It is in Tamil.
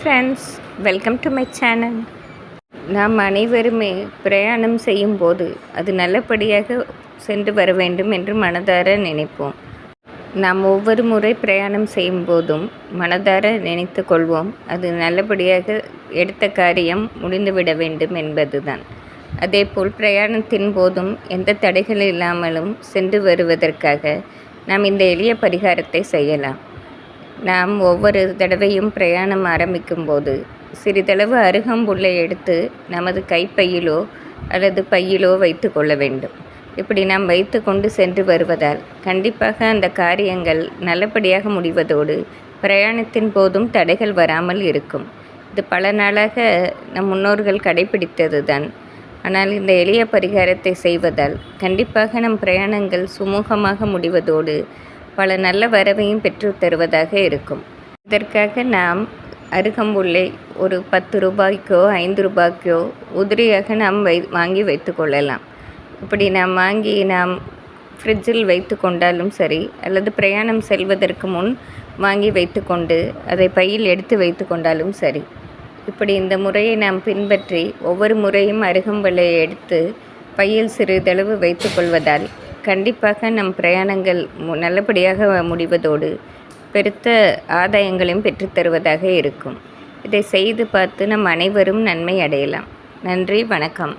Friends welcome to my channel நாம் அனைவருமே பிரயாணம் செய்யும்போது அது நல்லபடியாக சென்று வர வேண்டும் என்று மனதார நினைப்போம். நாம் ஒவ்வொரு முறை பிரயாணம் செய்யும் போதும் மனதார நினைத்து கொள்வோம். அது நல்லபடியாக எடுத்த காரியம் முடிந்துவிட வேண்டும் என்பதுதான். அதேபோல் பிரயாணத்தின் போதும் எந்த தடைகள் இல்லாமலும் சென்று வருவதற்காக நாம் இந்த எளிய பரிகாரத்தை செய்யலாம். நாம் ஒவ்வொரு தடவையும் பிரயாணம் ஆரம்பிக்கும்போது சிறிதளவு அருகம்புல்லை எடுத்து நமது கைப்பையிலோ அல்லது பையிலோ வைத்து கொள்ள வேண்டும். இப்படி நாம் வைத்து கொண்டு சென்று வருவதால் கண்டிப்பாக அந்த காரியங்கள் நல்லபடியாக முடிவதோடு பிரயாணத்தின் போதும் தடைகள் வராமல் இருக்கும். இது பல நாளாக நம் முன்னோர்கள் கடைபிடித்தது தான் ஆனால் இந்த எளிய பரிகாரத்தை செய்வதால் கண்டிப்பாக நம் பிரயாணங்கள் சுமூகமாக முடிவதோடு பல நல்ல வரவையும் பெற்று தருவதாக இருக்கும். இதற்காக நாம் அருகம்புல்லை ஒரு பத்து ரூபாய்க்கோ ஐந்து ரூபாய்க்கோ உதிரியாக நாம் வை வாங்கி வைத்து கொள்ளலாம். இப்படி நாம் வாங்கி நாம் ஃப்ரிட்ஜில் வைத்து கொண்டாலும் சரி அல்லது பிரயாணம் செல்வதற்கு முன் வாங்கி வைத்துக்கொண்டு அதை பையில் எடுத்து வைத்து கொண்டாலும் சரி இப்படி இந்த முறையை நாம் பின்பற்றி ஒவ்வொரு முறையும் அருகம்புல்லை எடுத்து பையில் சிறிதளவு வைத்து கொள்வதால் கண்டிப்பாக நம் பிரயாணங்கள் மு- நல்லபடியாக முடிவதோடு பெருத்த ஆதாயங்களையும் பெற்றுத்தருவதாக இருக்கும். இதை செய்து பார்த்து நம் அனைவரும் நன்மை அடையலாம். நன்றி வணக்கம்.